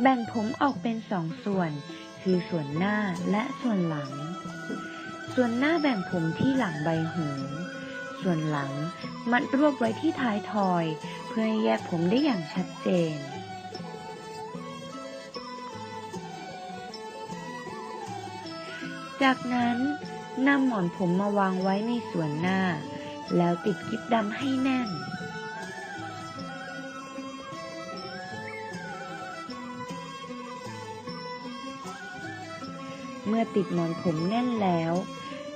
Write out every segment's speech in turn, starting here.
แบ่งผมออกเป็นสองส่วน คือส่วนหน้าและส่วนหลัง ส่วนหน้าแบ่งผมที่หลังใบหู ส่วนหลังมัดรวบไว้ที่ท้ายทอย เพื่อให้แยกผมได้อย่างชัดเจนจากนั้นนำหมอนผมมาวางไว้ในส่วนหน้า แล้วติดกิ๊บดำให้แน่น เมื่อติดหมอนผมแน่นแล้ว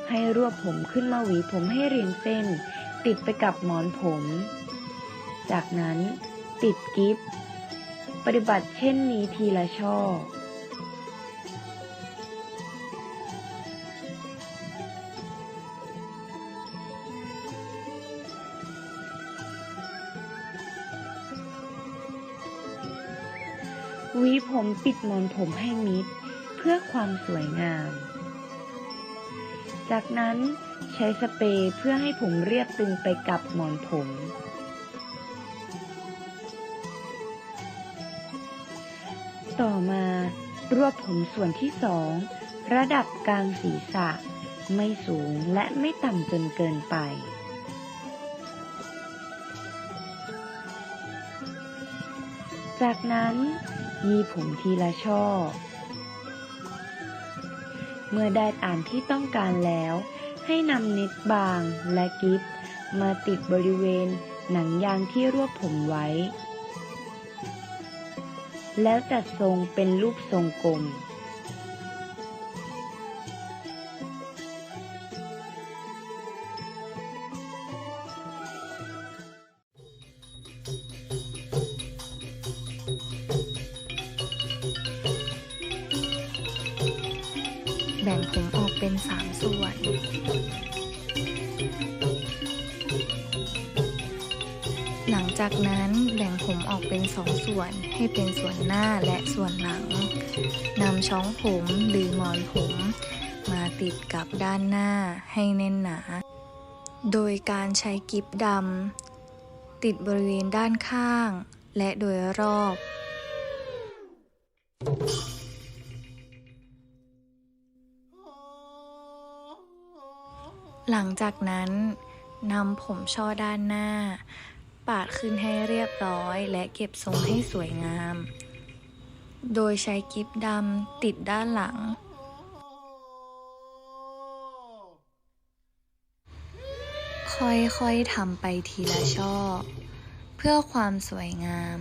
ให้รวบผมขึ้นมาหวีผมให้เรียงเส้น ติดไปกับหมอนผม จากนั้นติดกิฟปฏิบัติเช่นนี้ทีละช่อหวีผมปิดหมอนผมให้มิด พื่อความสวยงาม จากนั้นใช้สเปรย์เพื่อให้ผมเรียบตึงไปกับหมอนผม ต่อมารวบผมส่วนที่สองระดับกลางศีรษะ ไม่สูงและไม่ต่ำจนเกินไป จากนั้นยีผมทีละช่อ เมื่อได้ตามที่ต้องการแล้ว ให้นำเน็ตบางและกิฟมาติดบริเวณหนังยางที่รวบผมไว้ แล้วจัดทรงเป็นรูปทรงกลม เป็นสามส่วน หลังจากนั้นแบ่งผมออกเป็นสองส่วนให้เป็นส่วนหน้าและส่วนหลังนำช้องผมหรือมอนผม มาติดกับด้านหน้าให้แน่นหนา โดยการใช้กิฟดำติดบริเวณด้านข้าง และโดยรอบ หลังจากนั้นนำผมช่อด้านหน้า ปาดขึ้นให้เรียบร้อยและเก็บทรงให้สวยงาม โดยใช้กิฟดำติดด้านหลัง ค่อยๆทำไปทีละช่อ เพื่อความสวยงาม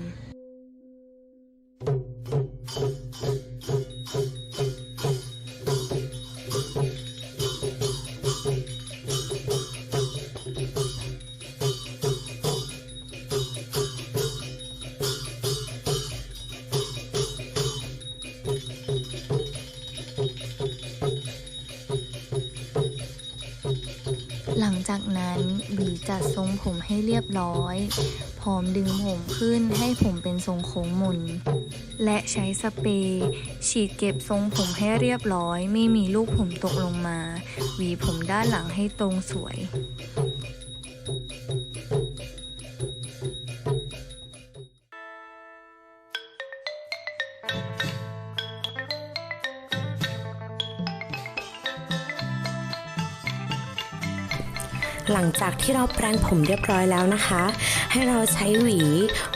หลังจากนั้นบีจัดทรงผมให้เรียบร้อย พร้อมดึงผมขึ้นให้ผมเป็นทรงโค้งหมุนและใช้สเปรย์ฉีดเก็บทรงผมให้เรียบร้อย ไม่มีลูกผมตกลงมา หวีผมด้านหลังให้ตรงสวย หลังจากที่เราแปรงผมเรียบร้อยแล้วนะคะ ให้เราใช้หวี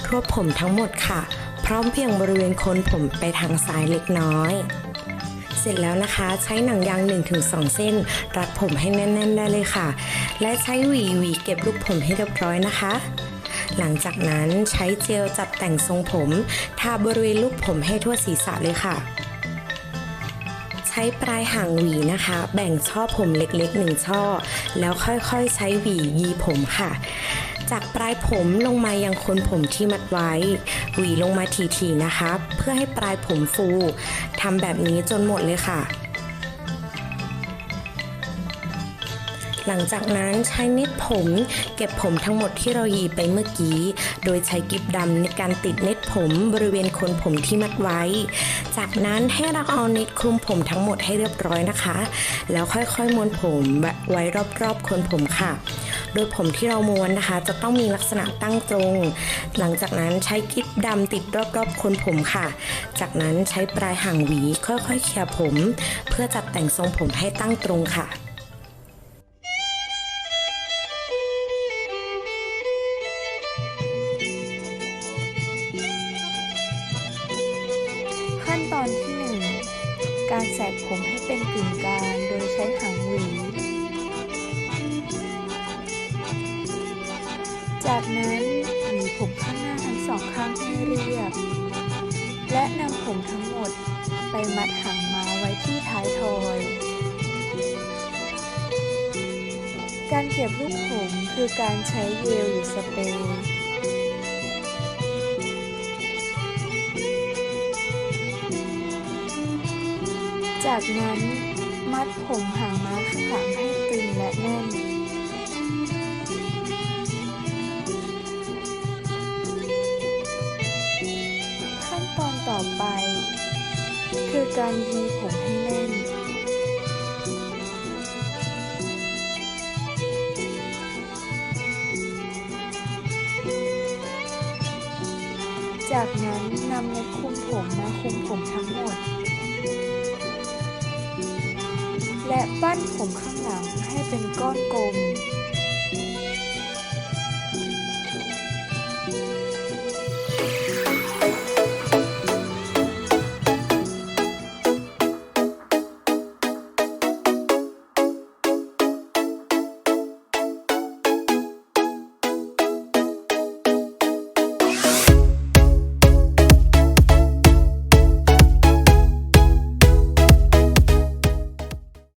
รวบผมทั้งหมดค่ะ พร้อมเพียงบริเวณโคนผมไปทางซ้ายเล็กน้อย เสร็จแล้วนะคะ ใช้หนังยาง 1-2 เส้น รัดผมให้แน่น ๆ ได้เลยค่ะ และใช้หวีหวีเก็บลูกผมให้เรียบร้อยนะคะหลังจากนั้นใช้เจลจัดแต่งทรงผม ทาบริเวณลูกผมให้ทั่วศีรษะเลยค่ะ ช้ปลายหางหวีนะคะ แบ่งช่อผมเล็กๆหนึ่งช่อ แล้วค่อยๆใช้หวียีผมค่ะ จากปลายผมลงมายังคนผมที่มัดไว้ หวีลงมาทีๆนะคะ เพื่อให้ปลายผมฟูทำแบบนี้จนหมดเลยค่ะ หลังจากนั้นใช้นิดผม เก็บผมทั้งหมดที่เราหยีไปเมื่อกี้ โดยใช้กิบดำในการติดเน็ตผมบริเวณโคนผมที่มัดไว้ จากนั้นให้เราเอาเน็ตคลุมผมทั้งหมดให้เรียบร้อยนะคะ แล้วค่อยๆม้วนผมไว้รอบๆโคนผมค่ะ โดยผมที่เราม้วนนะคะ จะต้องมีลักษณะตั้งตรง หลังจากนั้นใช้กิ๊บดำติดรอบๆโคนผมค่ะ จากนั้นใช้ปลายห่างหวีค่อยๆเคลียร์ผม เพื่อจัดแต่งทรงผมให้ตั้งตรงค่ะ ผมให้เป็นกึ่งกลางโดยใช้หางหวี จากนั้นหวีผมข้างหน้าทั้งสองข้างให้เรียบ และนำผมทั้งหมดไปมัดหางม้าไว้ที่ท้ายทอย การเก็บลูกผมคือการใช้เยลหรือสเปรย์ จากนั้นมัดผมหางม้าข้างหลังให้ตึงและแน่น ขั้นตอนต่อไป คือการยีผมให้แน่น จากนั้นนำเน็ตคลุมผมมาคุมผมทั้งหมด และปั้นผมข้างหลังให้เป็นก้อนกลม